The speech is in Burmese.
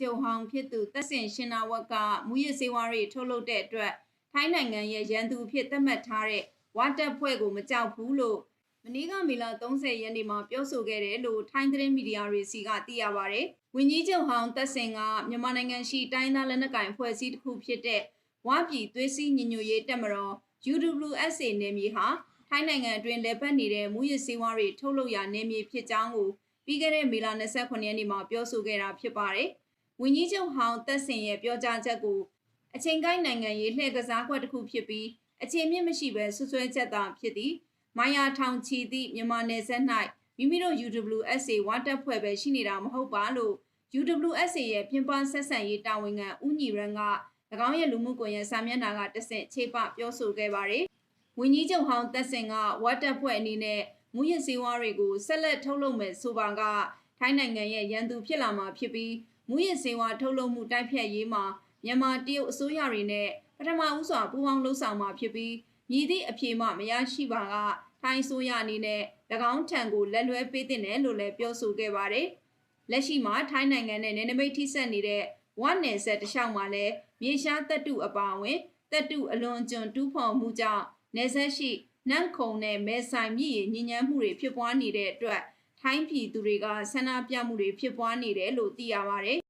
ချုပ်ဟောင်းဖြစ်သူသက်ဆင်ရှင်နာဝက်ကမူရစ်စေဝါတွေထုတ်လုပ်တဲ့အတွက်ထိုင်းနိုင်ငံရဲ့ရန်သူအဖြစ်သတ်မှတ်ထားတဲ့ဝါတက်ဖွဲ့ကိုမကြောက်ဘူးလို့မနေ့ကမေလ30ရက်နေ့မှာပြောဆိုခဲ့တယ်လို့ထိုင်းသတင်းမီဒီယာတွေစီကသိရပါဗျ။ဝင်းကြီးချုပ်ဟောင်းသက်ဆင်ကမြန်မာနိုင်ငံရှိတိုင်းသားလက်နက်ကိုင်ဖွဲ့စည်းတစ်ခုဖြစ်တဲ့ဝါပြည်သွေးစည်းညီညွတ်ရေးတက်မတော် UWSA နယ်မြေဟာထိုင်းနိုင်ငံအတွင်းလက်ပတ်နေတဲ့မူရစ်စေဝါတွေထုတ်လုပ်ရာနယ်မြေဖြစ်ကြောင်းကို ပြီးခဲ့တဲ့မေလ29ရက်နေ့မှာပြောဆိုခဲ့တာဖြစ်ပါတယ်။ဝင်းကြီးချုပ်ဟောင်းသက်ဆင်ရဲ့ပြောကြားချက်ကိုအချိန်ကိုင်းနိုင်ငံရေးလှည့်ကစားခွက်တစ်ခုဖြစ်ပြီးအချိန်မြင့်မရှိဘဲဆွဆွဲချက်သာဖြစ်သည်။မိုင်ယာထောင်ချီသည့်မြန်မာနယ်စပ်၌မိမိတို့ UWSA ဝါတက်ဖွဲ့ပဲရှိနေတာမဟုတ်ပါလို့ UWSA ရဲ့ပြင်ပဆက်ဆံရေးတာဝန်ခံဦးညီရန်က၎င်းရဲ့လူမှုကွန်ရက်စာမျက်နှာကတဆင့်ခြေပပြောဆိုခဲ့ပါတယ်။ဝင်းကြီးချုပ်ဟောင်းသက်စင်ကဝါတက်ဖွဲ့အနေနဲ့ မူရစ်စေဝါတွေကိုဆက်လက်ထုတ်လုပ်မယ်ဆိုပါကထိုင်းနိုင်ငံရဲ့ရန်သူဖြစ်လာမှာဖြစ်ပြီးမူရစ်စေဝါထုတ်လုပ်မှုတိုက်ဖြတ်ရေးမှာမြန်မာတရုတ်အစိုးရတွေနဲ့ပထမဦးစွာပူးပေါင်းလှုပ်ဆောင်မှာဖြစ်ပြီးမြည်သည့်အပြေမှမရရှိပါကထိုင်းဆိုရအနေနဲ့၎င်းထံကိုလက်လွဲပေးတင်တယ်လို့လည်းပြောဆိုခဲ့ပါတယ်။လက်ရှိမှာထိုင်းနိုင်ငံနဲ့နယ်နိမိတ်ထိစပ်နေတဲ့ဝတ်နယ်ဆက်တလျှောက်မှာလည်းမြေရှားတပ်တုအပါအဝင်တပ်တုအလွန်ကျွံတူးဖော်မှုကြောင့်နယ်ဆက်ရှိ နန့်ခုံနဲ့မဲဆိုင်မြည်ရညဉ့်ညမ်းမှုတွေဖြစ်ပွားနေတဲ့အတွက်ထိုင်းပြည်သူတွေကဆန္ဒပြမှုတွေဖြစ်ပွားနေတယ်လို့သိရပါတယ်။